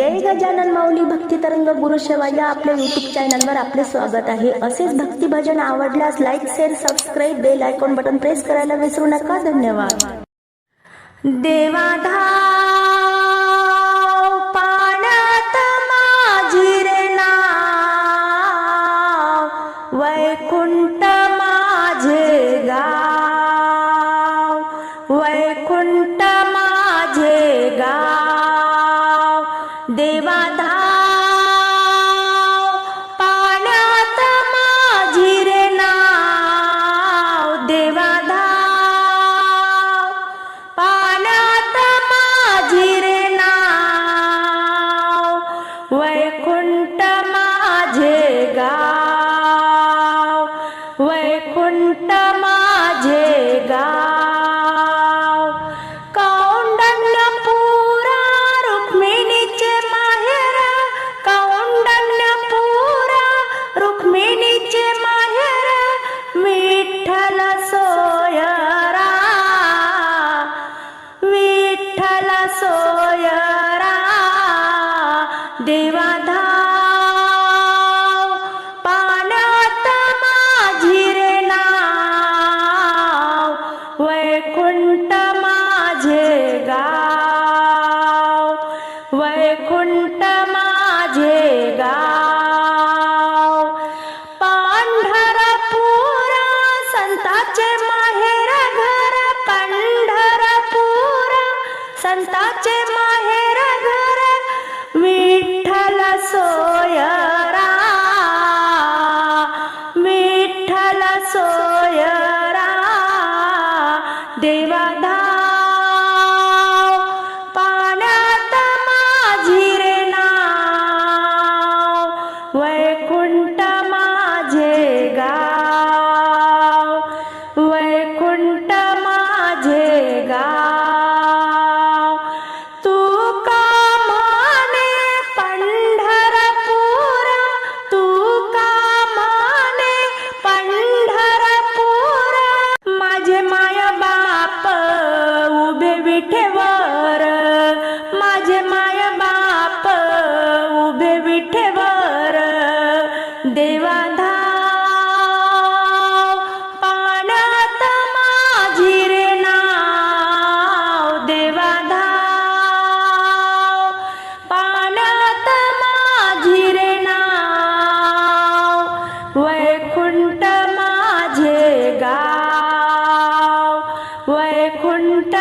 जय गजानन माऊली भक्ती तरंग गुरु शेवा या आपल्या युट्यूब चॅनलवर आपले स्वागत आहे. असेच भक्ती भजन आवडल्यास like share subscribe bell icon button press करायला विसरू नका. धन्यवाद. देवाधाव देवा धाव पाण्यात माझी रे नाव. देवाधाव पाण्यात माझी रे नाव. वैकुंठ माझे गाव वैकुंठ माझे गाव. वैकुंठ माझे गाव वैकुंठ माझे गाव. पंढरपुरा संताचे माहेर घर पंढरपुरा संताचे माहेर घर. विठ्ठल सो ദൈവ विठेवर माझे माय बाप उभे विठेवर देवा धाव पाण्यात माझी रे नाव. देवा धाव पाण्यात माझी रे नाव. वैकुंठ माझे गाव वैकुंठ